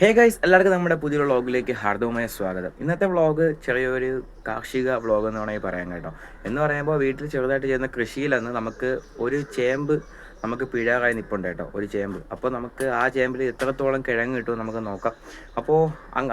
Hey guys എല്ലാവർക്കും നമ്മുടെ പുതിയ വ്ളോഗിലേക്ക് ഹാർദവമായ സ്വാഗതം. ഇന്നത്തെ വ്ളോഗ് ചെറിയൊരു കാർഷിക വ്ളോഗ് എന്ന് വേണമെങ്കിൽ പറയാം കേട്ടോ. എന്ന് പറയുമ്പോൾ വീട്ടിൽ ചെറുതായിട്ട് ചെയ്യുന്ന കൃഷിയിലെന്ന് നമുക്ക് ഒരു ചേമ്പ് നമുക്ക് പിഴകായി നിൽപ്പുണ്ട് കേട്ടോ ഒരു ചേമ്പ്. അപ്പോൾ നമുക്ക് ആ ചേമ്പിൽ എത്രത്തോളം കിഴങ്ങ് കിട്ടും നമുക്ക് നോക്കാം. അപ്പോൾ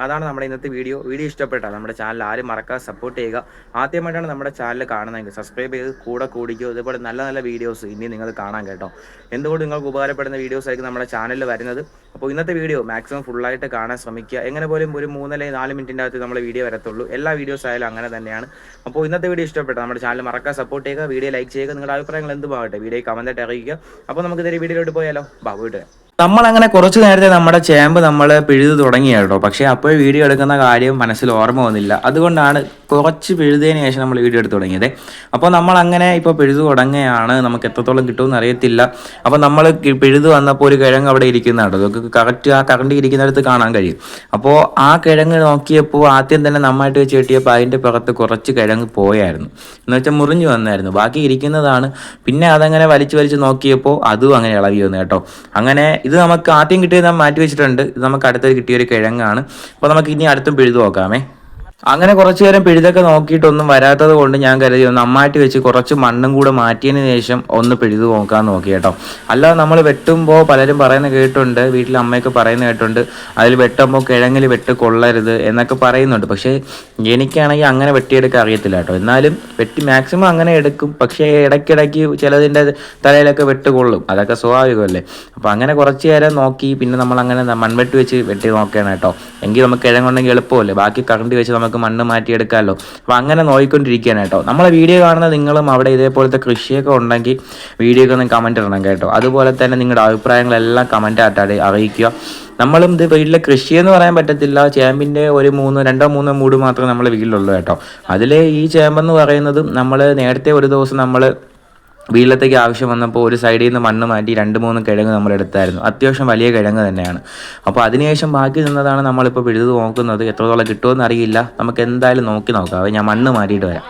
അതാണ് നമ്മുടെ ഇന്നത്തെ വീഡിയോ. വീഡിയോ ഇഷ്ടപ്പെട്ടാൽ നമ്മുടെ ചാനൽ ആരും മറക്കാതെ സപ്പോർട്ട് ചെയ്യുക. ആദ്യമായിട്ടാണ് നമ്മുടെ ചാനൽ കാണുന്നതെങ്കിൽ സബ്സ്ക്രൈബ് ചെയ്ത് കൂടെ കൂടിക്കോ. ഇതുപോലെ നല്ല നല്ല വീഡിയോസ് ഇനി നിങ്ങൾ കാണാൻ കേട്ടോ. എന്തുകൊണ്ട് നിങ്ങൾക്ക് ഉപകാരപ്പെടുന്ന വീഡിയോസ് ആയിരിക്കും നമ്മുടെ ചാനലിൽ വരുന്നത്? അപ്പോൾ ഇന്നത്തെ വീഡിയോ മാക്സിമം ഫുള്ളായിട്ട് കാണാൻ ശ്രമിക്കുക. എങ്ങനെ പോലും ഒരു മൂന്നല്ലേ നാല് മിനിറ്റിന്റെ അകത്ത് നമ്മൾ വീഡിയോ വരത്തുള്ളൂ. എല്ലാ വീഡിയോസ് ആയാലും അങ്ങനെ തന്നെയാണ്. അപ്പോൾ ഇന്നത്തെ വീഡിയോ ഇഷ്ടപ്പെട്ട നമ്മുടെ ചാനൽ മറക്കാൻ സപ്പോർട്ട് ചെയ്യുക വീഡിയോ ലൈക്ക് ചെയ്യുക നിങ്ങളുടെ അഭിപ്രായങ്ങൾ എന്ത് പോകട്ടെ വീഡിയോ കമന്റായിട്ട് അറിയിക്കുക. അപ്പോൾ നമുക്ക് ഇതൊരു വീഡിയോയിലോട്ട് പോയാലോ? ബാ വീട്ട് നമ്മൾ അങ്ങനെ കുറച്ച് നേരത്തെ നമ്മുടെ ചേമ്പ് നമ്മൾ പിഴുതു തുടങ്ങിയാട്ടോ. പക്ഷേ അപ്പോൾ വീഡിയോ എടുക്കുന്ന കാര്യം മനസ്സിൽ ഓർമ്മ വന്നില്ല. അതുകൊണ്ടാണ് കുറച്ച് പെഴുതിയതിന് ശേഷം നമ്മൾ വീഡിയോ എടുത്ത് തുടങ്ങിയത്. അപ്പോൾ നമ്മൾ അങ്ങനെ ഇപ്പോൾ പെഴുതു തുടങ്ങുകയാണ്. നമുക്ക് എത്രത്തോളം കിട്ടുമെന്ന് അറിയത്തില്ല. അപ്പോൾ നമ്മൾ പെഴുതു വന്നപ്പോൾ ഒരു കിഴങ്ങ് അവിടെ ഇരിക്കുന്നതാണ് നമുക്ക് കറക്റ്റ് ആ കറണ്ട് ഇരിക്കുന്നിടത്ത് കാണാൻ കഴിയും. അപ്പോൾ ആ കിഴങ്ങ് നോക്കിയപ്പോൾ ആദ്യം തന്നെ നന്നായിട്ട് വെച്ച് കെട്ടിയപ്പോൾ അതിന്റെ പുറത്ത് കുറച്ച് കിഴങ്ങ് പോയായിരുന്നു. എന്ന് വെച്ചാൽ മുറിഞ്ഞു വന്നായിരുന്നു. ബാക്കി ഇരിക്കുന്നതാണ്. പിന്നെ അതങ്ങനെ വലിച്ചു വലിച്ച് നോക്കിയപ്പോൾ അതും അങ്ങനെ ഇളവി വന്നു കേട്ടോ. അങ്ങനെ ഇത് നമുക്ക് ആദ്യം കിട്ടിയത് നാം മാറ്റി വെച്ചിട്ടുണ്ട്. ഇത് നമുക്ക് അടുത്തത് കിട്ടിയ ഒരു കിഴങ്ങാണ്. അപ്പോൾ നമുക്ക് ഇനി അടുത്തും പെഴുതു നോക്കാമേ. അങ്ങനെ കുറച്ചു നേരം പിഴുതൊക്കെ നോക്കിയിട്ടൊന്നും വരാത്തത് കൊണ്ട് ഞാൻ കരുതി ഒന്ന് അമ്മാറ്റി വെച്ച് കുറച്ച് മണ്ണും കൂടെ മാറ്റിയതിന് ശേഷം ഒന്ന് പിഴുതു നോക്കാൻ നോക്കി കേട്ടോ. അല്ലാതെ നമ്മൾ വെട്ടുമ്പോൾ പലരും പറയുന്ന കേട്ടുണ്ട് വീട്ടിൽ അമ്മയൊക്കെ പറയുന്ന കേട്ടുണ്ട് അതിൽ വെട്ടുമ്പോൾ കിഴങ്ങിൽ വെട്ട് കൊള്ളരുത് എന്നൊക്കെ പറയുന്നുണ്ട്. പക്ഷേ എനിക്കാണെങ്കിൽ അങ്ങനെ വെട്ടിയെടുക്കാൻ അറിയത്തില്ല കേട്ടോ. എന്നാലും വെട്ടി മാക്സിമം അങ്ങനെ എടുക്കും. പക്ഷേ ഇടയ്ക്കിടയ്ക്ക് ചിലതിന്റെ തലയിലൊക്കെ വെട്ട് കൊള്ളും. അതൊക്കെ സ്വാഭാവികമല്ലേ? അപ്പോൾ അങ്ങനെ കുറച്ച് നേരം നോക്കി പിന്നെ നമ്മൾ അങ്ങനെ മൺവെട്ടി വെച്ച് വെട്ടി നോക്കുകയാണ് കേട്ടോ. എങ്കിൽ നമുക്ക് കിഴങ്ങുണ്ടെങ്കിൽ എളുപ്പമല്ലേ? ബാക്കി കറണ്ടി വെച്ച് നമുക്ക് മണ്ണ് മാറ്റിയെടുക്കാമല്ലോ അപ്പോൾ അങ്ങനെ നോക്കിക്കൊണ്ടിരിക്കുകയാണ് കേട്ടോ. നമ്മളെ വീഡിയോ കാണുന്ന നിങ്ങളും അവിടെ ഇതേപോലത്തെ കൃഷിയൊക്കെ ഉണ്ടെങ്കിൽ വീഡിയോ ഒന്ന് കമന്റ് ഇടണം കേട്ടോ. അതുപോലെ തന്നെ നിങ്ങളുടെ അഭിപ്രായങ്ങളെല്ലാം കമന്റ് ആയിട്ട് അറിയിക്കുക. നമ്മളും ഇത് വീട്ടിലെ കൃഷി എന്ന് പറയാൻ പറ്റത്തില്ല. ചേമ്പിന്റെ ഒരു മൂന്ന് രണ്ടോ മൂന്നോ മൂട് മാത്രമേ നമ്മളെ വീട്ടിലുള്ളൂ കേട്ടോ. അതിൽ ഈ ചേമ്പെന്ന് പറയുന്നതും നമ്മൾ നേരത്തെ ഒരു ദിവസം നമ്മൾ വീട്ടിലത്തേക്ക് ആവശ്യം വന്നപ്പോൾ ഒരു സൈഡിൽ നിന്ന് മണ്ണ് മാറ്റി രണ്ട് മൂന്ന് കിഴങ്ങ് നമ്മൾ എടുത്തായിരുന്നു. അത്യാവശ്യം വലിയ കിഴങ്ങ് തന്നെയാണ്. അപ്പോൾ അതിനുശേഷം ബാക്കി നിന്നതാണ് നമ്മളിപ്പോൾ പിഴുത് നോക്കുന്നത്. എത്രത്തോളം കിട്ടുമെന്ന് അറിയില്ല. നമുക്ക് എന്തായാലും നോക്കി നോക്കാം. ഞാൻ മണ്ണ് മാറ്റിയിട്ട് വരാം.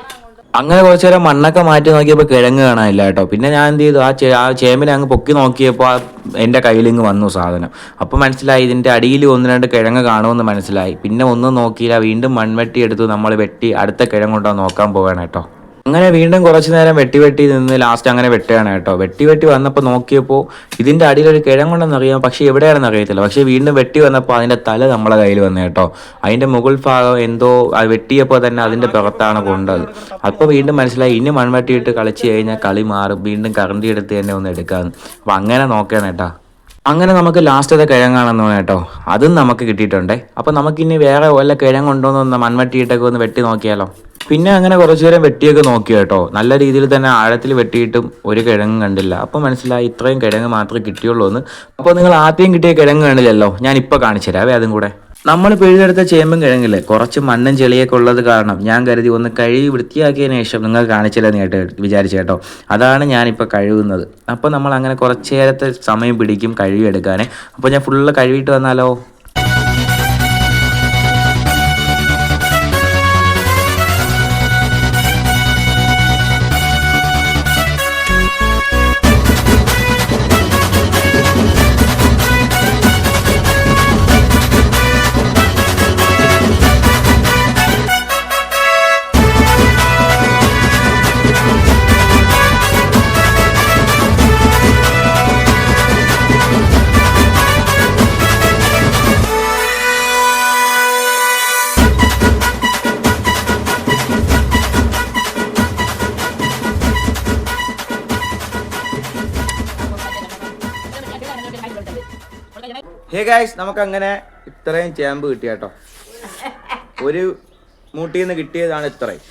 അങ്ങനെ കുറച്ച് നേരം മണ്ണൊക്കെ മാറ്റി നോക്കിയപ്പോൾ കിഴങ്ങ് കാണാനില്ല കേട്ടോ. പിന്നെ ഞാൻ എന്ത് ചെയ്തു? ആ ചേ ആ ചേമ്പിനെ അങ്ങ് പൊക്കി നോക്കിയപ്പോൾ ആ എന്റെ കയ്യിലിങ്ങ് വന്നു സാധനം. അപ്പോൾ മനസ്സിലായി ഇതിന്റെ അടിയിൽ ഒന്ന് രണ്ട് കിഴങ്ങ് കാണുമെന്ന് മനസ്സിലായി. പിന്നെ ഒന്നും നോക്കിയില്ല. വീണ്ടും മൺവെട്ടി എടുത്ത് നമ്മൾ വെട്ടി അടുത്ത കിഴങ്ങുണ്ടോ നോക്കാൻ പോവുകയാണ് കേട്ടോ. അങ്ങനെ വീണ്ടും കുറച്ച് നേരം വെട്ടി വെട്ടി നിന്ന് ലാസ്റ്റ് അങ്ങനെ വെട്ടുകയാണ് കേട്ടോ. വെട്ടി വെട്ടി വന്നപ്പോൾ നോക്കിയപ്പോൾ ഇതിന്റെ അടിയിൽ ഒരു കിഴങ്ങുണ്ടെന്ന് അറിയാം പക്ഷേ എവിടെയാണെന്ന് അറിയത്തില്ല. പക്ഷേ വീണ്ടും വെട്ടി വന്നപ്പോൾ അതിന്റെ തല നമ്മളെ കയ്യിൽ വന്നു കേട്ടോ. അതിന്റെ മുകൾ ഭാഗം എന്തോ വെട്ടിയപ്പോൾ തന്നെ അതിന്റെ പുറത്താണ് കൊണ്ടത്. അപ്പോൾ വീണ്ടും മനസ്സിലായി ഇനി മൺവെട്ടിയിട്ട് കളിച്ച് കഴിഞ്ഞാൽ കളി മാറും. വീണ്ടും കറണ്ടി എടുത്ത് തന്നെ ഒന്ന് എടുക്കാമെന്ന് അപ്പോൾ അങ്ങനെ നോക്കണം കേട്ടോ. അങ്ങനെ നമുക്ക് ലാസ്റ്റത്തെ കിഴങ്ങാണെന്ന് കേട്ടോ. അതും നമുക്ക് കിട്ടിയിട്ടുണ്ട്. അപ്പോൾ നമുക്കിനി വേറെ വല്ല കിഴങ്ങുണ്ടോയെന്ന് ഒന്ന് മൺവെട്ടിയിട്ടൊക്കെ ഒന്ന് വെട്ടി നോക്കിയാലോ. പിന്നെ അങ്ങനെ കുറച്ചു നേരം വെട്ടിയൊക്കെ നോക്കി കേട്ടോ. നല്ല രീതിയിൽ തന്നെ ആഴത്തിൽ വെട്ടിയിട്ടും ഒരു കിഴങ്ങ് കണ്ടില്ല. അപ്പോൾ മനസ്സിലായി ഇത്രയും കിഴങ്ങ് മാത്രമേ കിട്ടിയുള്ളൂ എന്ന്. അപ്പോൾ നിങ്ങൾ ആദ്യം കിട്ടിയ കിഴങ്ങ് കണ്ടില്ലല്ലോ. ഞാൻ ഇപ്പോൾ കാണിച്ചു തരാവേ അതും കൂടെ. നമ്മൾ പിഴുതെടുത്ത ചേമ്പും കിഴങ്ങിൽ കുറച്ച് മണ്ണും ചെളിയൊക്കെ ഉള്ളത് കാരണം ഞാൻ കരുതി ഒന്ന് കഴുകി വൃത്തിയാക്കിയതിന് ശേഷം നിങ്ങൾ കാണിച്ചില്ലെന്ന് കേട്ട് വിചാരിച്ചു കേട്ടോ. അതാണ് ഞാനിപ്പോൾ കഴുകുന്നത്. അപ്പോൾ നമ്മൾ അങ്ങനെ കുറച്ച് നേരത്തെ സമയം പിടിക്കും കഴുകിയെടുക്കാൻ അപ്പോൾ ഞാൻ ഫുള്ള് കഴുകിയിട്ട് വന്നാലോ? ഹേ ഗായ്സ് നമുക്ക് അങ്ങനെ ഇത്രയും ചേമ്പ് കിട്ടി കേട്ടോ ഒരു മൂട്ടിൽ നിന്ന് കിട്ടിയതാണ് ഇത്രയും.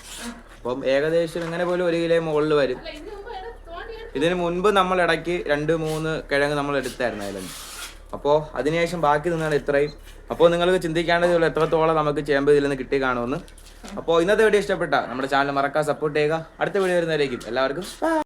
അപ്പം ഏകദേശം ഇങ്ങനെ പോലും ഒരു കിലോ മുകളിൽ വരും. ഇതിന് മുൻപ് നമ്മൾ ഇടയ്ക്ക് രണ്ട് മൂന്ന് കിഴങ്ങ് നമ്മൾ എടുത്തായിരുന്നു അതിൽ അപ്പോൾ അതിനുശേഷം ബാക്കി നിന്നാണ് ഇത്രയും. അപ്പോൾ നിങ്ങൾക്ക് ചിന്തിക്കേണ്ടതുള്ളൂ എത്രത്തോളം നമുക്ക് ചേമ്പ് ഇതിൽ നിന്ന് കിട്ടി കാണുമെന്ന്. അപ്പോൾ ഇന്നത്തെ വീഡിയോ ഇഷ്ടപ്പെട്ട. നമ്മുടെ ചാനൽ മറക്കാൻ സപ്പോർട്ട് ചെയ്യുക. അടുത്ത വീഡിയോ വരുന്നവരേക്കും. എല്ലാവർക്കും.